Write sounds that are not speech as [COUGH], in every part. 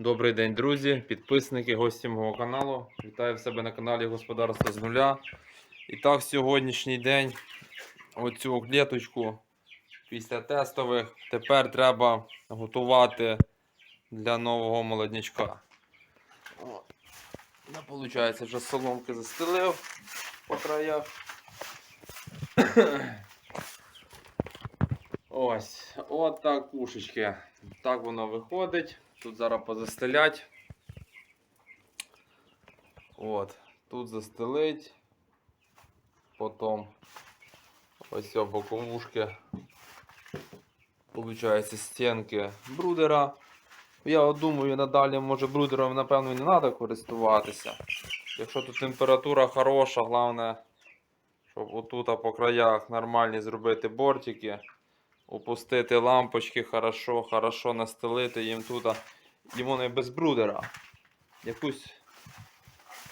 Добрий день, друзі, підписники, гості мого каналу. Вітаю в себе на каналі Господарство з нуля. І так, сьогоднішній день оцю клеточку після тестових тепер треба готувати для нового молоднячка. Ну, виходить, вже соломки застелив по краях. Ось, от так кушечки. Так воно виходить. Тут зараз позастелять. От, тут застелить. Потім ось боковушки. Получається стінки брудера. Я думаю, надалі може брудером, напевно, не треба користуватися. Якщо тут температура хороша, головне, щоб отут по краях нормальні зробити бортики опустити лампочки хорошо, хорошо настелити їм тут. І вони без брудера. Якусь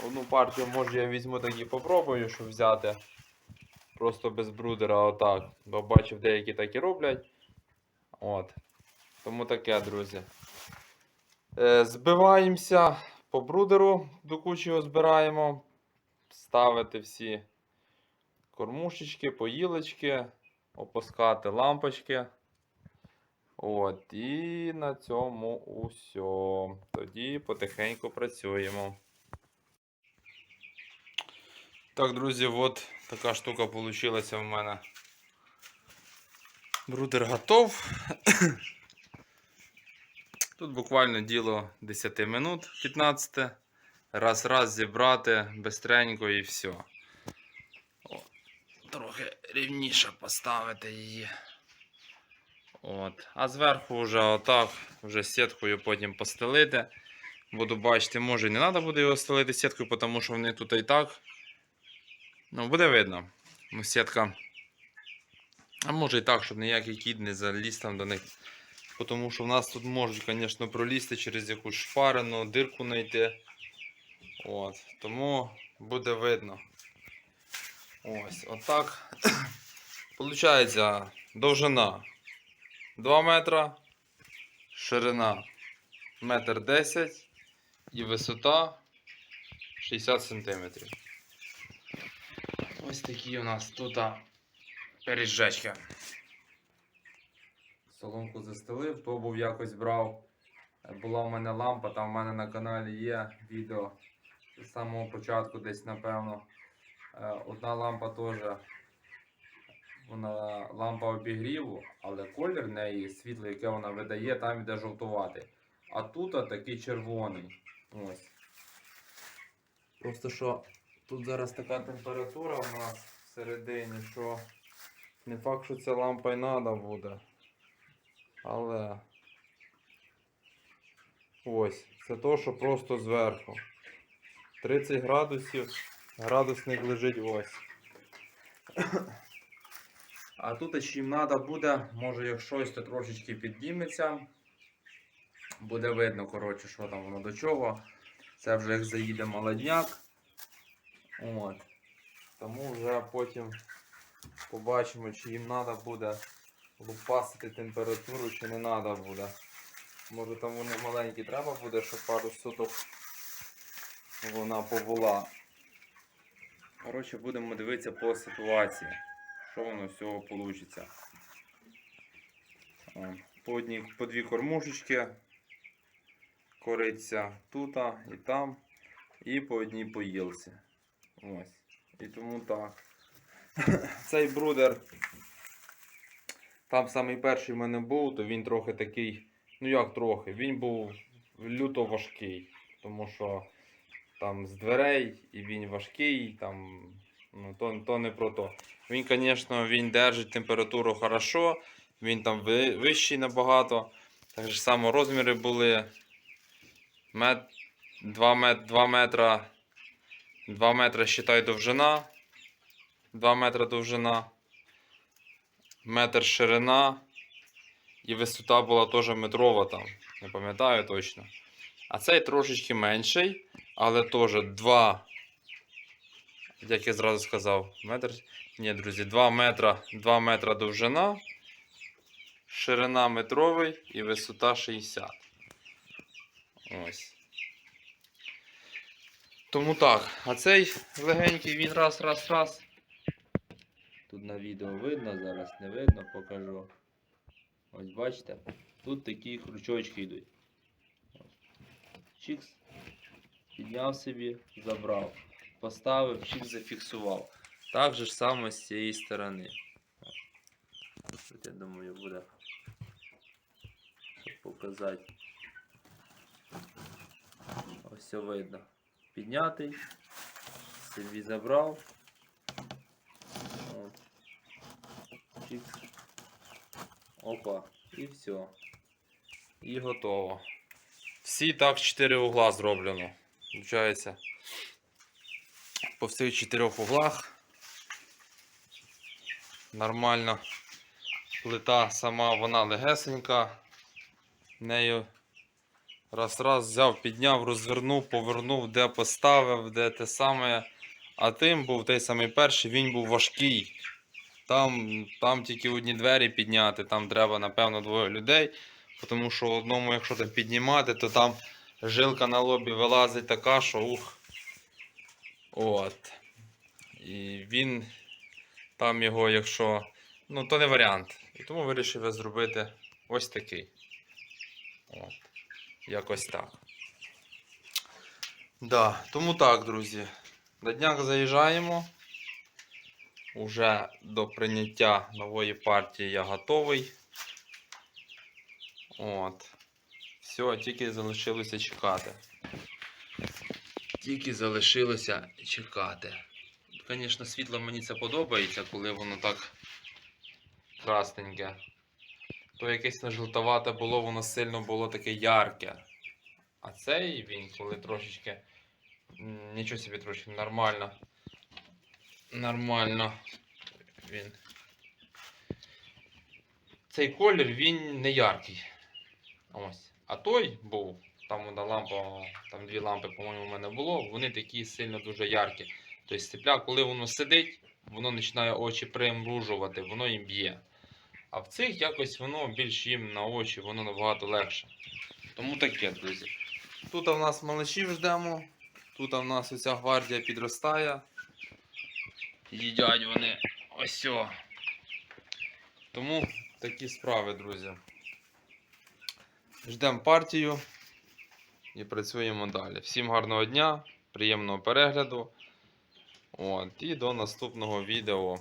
одну партію може я візьму так і попробую, щоб взяти. Просто без брудера отак. Бо бачив, деякі так і роблять. От. Тому таке, друзі. Е, збиваємося по брудеру, до кучі збираємо. Ставити всі кормушечки, поїлочки опускати лампочки. От, і на цьому усе. Тоді потихеньку працюємо. Так, друзі, от така штука вийшла в мене. Брудер готов. [COUGHS] Тут буквально діло 10 минут 15. Раз-раз зібрати бистренько і все трохи рівніше поставити її. От. А зверху вже отак, вже сіткою потім постелити. Буду бачити, може не треба буде його стелити сіткою, тому що вони тут і так. Ну, буде видно. Ну, Сітка. А може і так, щоб ніякий кіт не заліз там до них. Тому що в нас тут можуть, звісно, пролізти через якусь шпарину, дирку знайти. От. Тому буде видно. Ось, отак. [COUGHS] Получається довжина 2 метра, ширина 1,10 м і висота 60 см. Ось такі у нас тут переїжджачки. Соломку застелив, то був якось брав. Була в мене лампа, там в мене на каналі є відео з самого початку десь, напевно. Е, Одна лампа теж вона лампа обігріву, але колір неї світло, яке вона видає, там йде жовтуватий. А тут такий червоний. Ось. Просто що тут зараз така температура у нас всередині, що не факт, що ця лампа й треба буде. Але ось, це то, що просто зверху. 30 градусів. Градусник лежить ось. А тут їм треба буде, може як щось, то трошечки підніметься. Буде видно, коротше, що там воно до чого. Це вже як заїде молодняк. От. Тому вже потім побачимо, чи їм треба буде лупасити температуру, чи не треба буде. Може там вони маленькі треба буде, щоб пару суток вона побула. Коротше, будемо дивитися по ситуації, що воно з цього вийде. По, одні, по дві кормушечки, кориця тут і там, і по одній поїлці. Ось. І тому так. [LAUGHS] Цей брудер, там самий перший в мене був, то він трохи такий, ну як трохи, він був люто важкий, тому що там з дверей, і він важкий, там, ну, то, то не про то. Він, звісно, він держить температуру хорошо, він там вищий набагато. Так ж само розміри були мет, 2, мет, 2 метра. 2 метра считай довжина. 2 метра довжина. Метр ширина. І висота була теж метрова там. Не пам'ятаю точно. А цей трошечки менший. Але теж 2, як я зразу сказав, метр. Ні, друзі, 2 метра, 2 метра довжина, ширина метровий і висота 60. Ось. Тому так, а цей легенький він раз, раз, раз. Тут на відео видно, зараз не видно, покажу. Ось бачите, тут такі крючочки йдуть. Чікс. Підняв собі, забрав. Поставив, чікс зафіксував. Так же ж саме з цієї сторони. Тут, я думаю, буде показати. Ось все видно. Піднятий. Собі забрав. Опа. І все. І готово. Всі так 4 угла зроблено. Получається. По всіх чотирьох углах. Нормально. Плита сама вона легесенька. Нею раз-раз взяв, підняв, розвернув, повернув, де поставив, де те саме. А тим був той самий перший, він був важкий. Там, там тільки одні двері підняти, там треба, напевно, двоє людей. Тому що одному, якщо там піднімати, то там жилка на лобі вилазить така, що ух. От. І він там його, якщо. Ну, то не варіант. І тому вирішив я зробити ось такий. От. Якось так. Да, тому так, друзі. На днях заїжджаємо. Уже до прийняття нової партії я готовий. От. Все, тільки залишилося чекати. Тільки залишилося чекати. Звісно, світло мені це подобається, коли воно так красненьке. То якесь не жовтовате було, воно сильно було таке ярке. А цей він, коли трошечки. Нічого собі трошки нормально. Нормально. Він. Цей колір він не яркий. Ось. А той був. Там одна лампа, там дві лампи, по-моєму, у мене було. Вони такі сильно дуже яркі. Тобто степля, коли воно сидить, воно починає очі примружувати, воно їм б'є. А в цих якось воно більш їм на очі, воно набагато легше. Тому таке, друзі. Тут у нас малышів ждемо. Тут у нас оця гвардія підростає. Їдять вони ось. Тому такі справи, друзі. Ждемо партію і працюємо далі. Всім гарного дня, приємного перегляду. От, і до наступного відео.